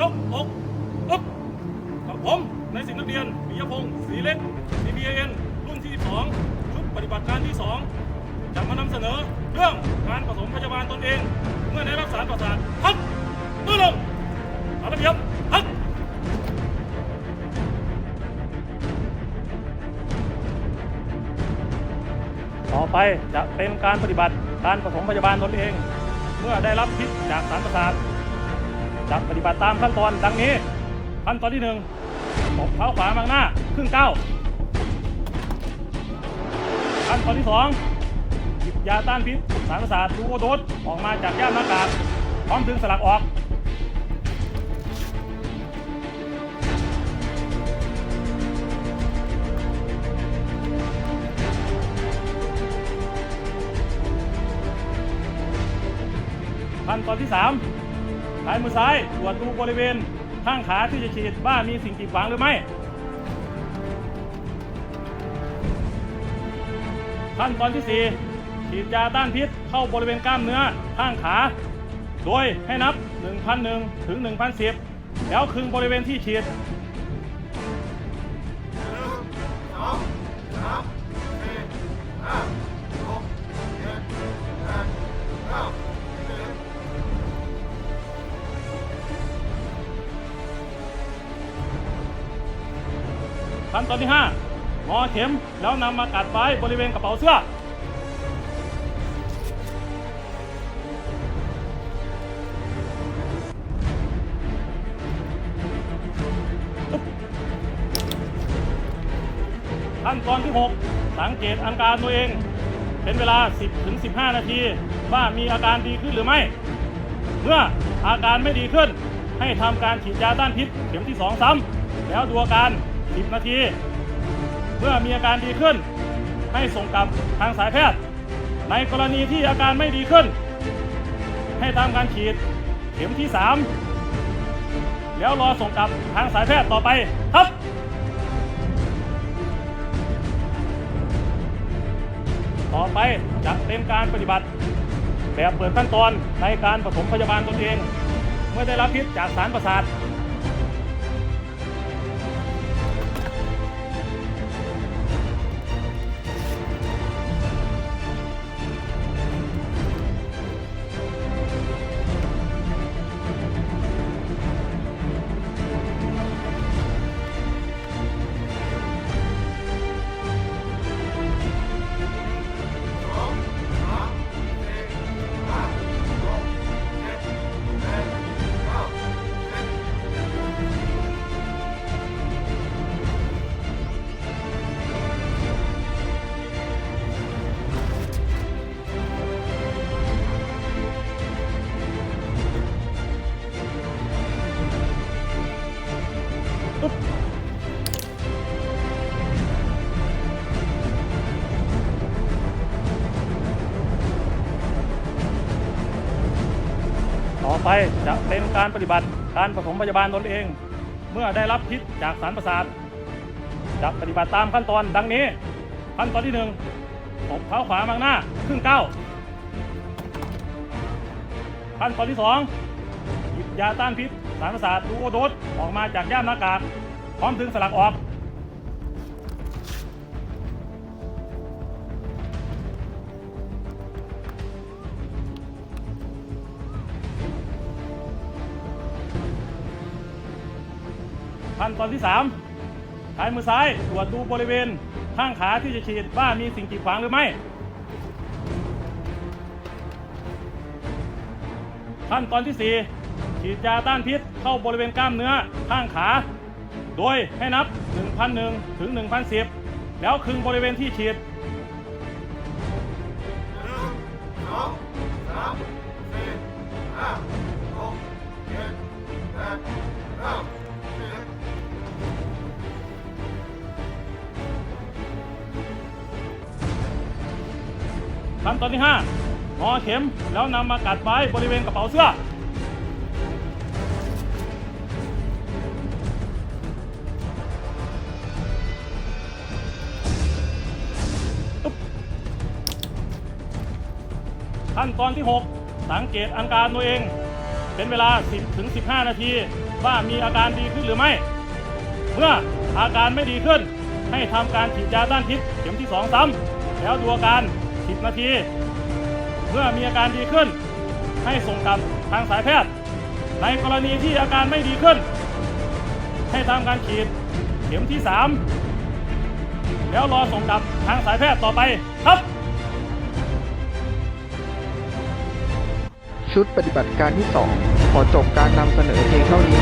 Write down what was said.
ยกอกอึ๊บกับผมในายสิบนักเรียนปิยพงศ์ศรีเล็ก CBN รุ่นที่ 12 ชุดปฏิบัติการที่ 2 จะมานำเสนอเรื่องการผสมพยาบาลตนเอง เมื่อได้รับสารประสาทพักมือลงเอาระเบียบพักต่อไปจะเป็นการปฏิบัติการผสมพยาบาลตนเอง เมื่อได้รับพิษจากสารประสาท จะปฏิบัติตามขั้นตอนดังนี้ ขั้นตอนที่หนึ่งตบเท้าขวามังหน้าครึ่งเก้าขั้นตอนที่สองหยิบยาต้านพิษสารประสาทดูโอโดสออกมาจากย่ามหน้ากากพร้อมดึงสลักออกขั้นตอนที่ สายมือซ้ายตรวจดูบริเวณข้างขาที่จะฉีดว่ามีสิ่งกีดขวางหรือไม่ขั้นตอนที่ 4 ฉีดยาต้านพิษเข้าบริเวณกล้ามเนื้อข้างขา โดยให้นับ 1,001 ถึง 1,010 แล้วคึงบริเวณที่ฉีด ขั้นตอนที่5งอเข็มแล้วนำมากัดไว้บริเวณกระเป๋าเสื้อ ขั้นตอนที่ 6 สังเกตอาการตัวเอง เป็นเวลา 10-15 นาที ว่ามีอาการดีขึ้นหรือไม่ เมื่ออาการไม่ดีขึ้น ให้ทำการฉีดยาต้านพิษเข็มที่ 2 ซ้ำแล้วดูอาการ 10 นาที เมื่อมีอาการดีขึ้น ให้ส่งกลับทางสายแพทย์ ในกรณีที่อาการไม่ดีขึ้น ให้ทำการฉีดเข็มที่ 3 แล้วรอส่งกลับทางสายแพทย์ต่อไปครับต่อไปจะเป็นการปฏิบัติ แบบเปิดขั้นตอนในการปฐมพยาบาลตนเอง เมื่อได้รับพิษจากสารประสาท ไปจะเป็นการปฏิบัติการปฐมพยาบาลตนเอง เมื่อได้รับพิษจากสารประสาทจะปฏิบัติตามขั้นตอนดังนี้ ขั้นตอนที่หนึ่งตบเท้าขวามังหน้าครึ่งก้าขั้นตอนที่สองหยิบยาต้านพิษสารประสาทดูโอโดสออกมาจากย่ามหน้ากากพร้อมดึงสลักออก ขั้นตอนที่3ใช้มือซ้ายตรวจดูบริเวณข้างขาที่จะฉีดว่ามีสิ่งกีดขวางหรือไม่ ขั้นตอนที่ 4 ฉีดยาต้านพิษเข้าบริเวณกล้ามเนื้อข้างขา โดยให้นับ 1,001 ถึง 1,010 แล้วคึงบริเวณที่ฉีด ขั้นตอนที่5งอเข็มแล้วนำมากัดไว้บริเวณกระเป๋าเสื้อ ขั้นตอนที่ 6 สังเกตอาการตัวเอง เป็นเวลา 10ถึง15 นาที ว่ามีอาการดีขึ้นหรือไม่ เมื่ออาการไม่ดีขึ้น ให้ทำการฉีดยาต้านพิษเข็มที่ 2 ซ้ำแล้วดูอาการ 10นาที เมื่อมีอาการดีขึ้น ให้ส่งกลับทางสายแพทย์ ในกรณีที่อาการไม่ดีขึ้น ให้ทำการฉีดเข็มที่ 3 แล้วรอส่งกลับทางสายแพทย์ต่อไปครับ ชุดปฏิบัติการที่ 2 ขอจบการนำเสนอเพียงเท่านี้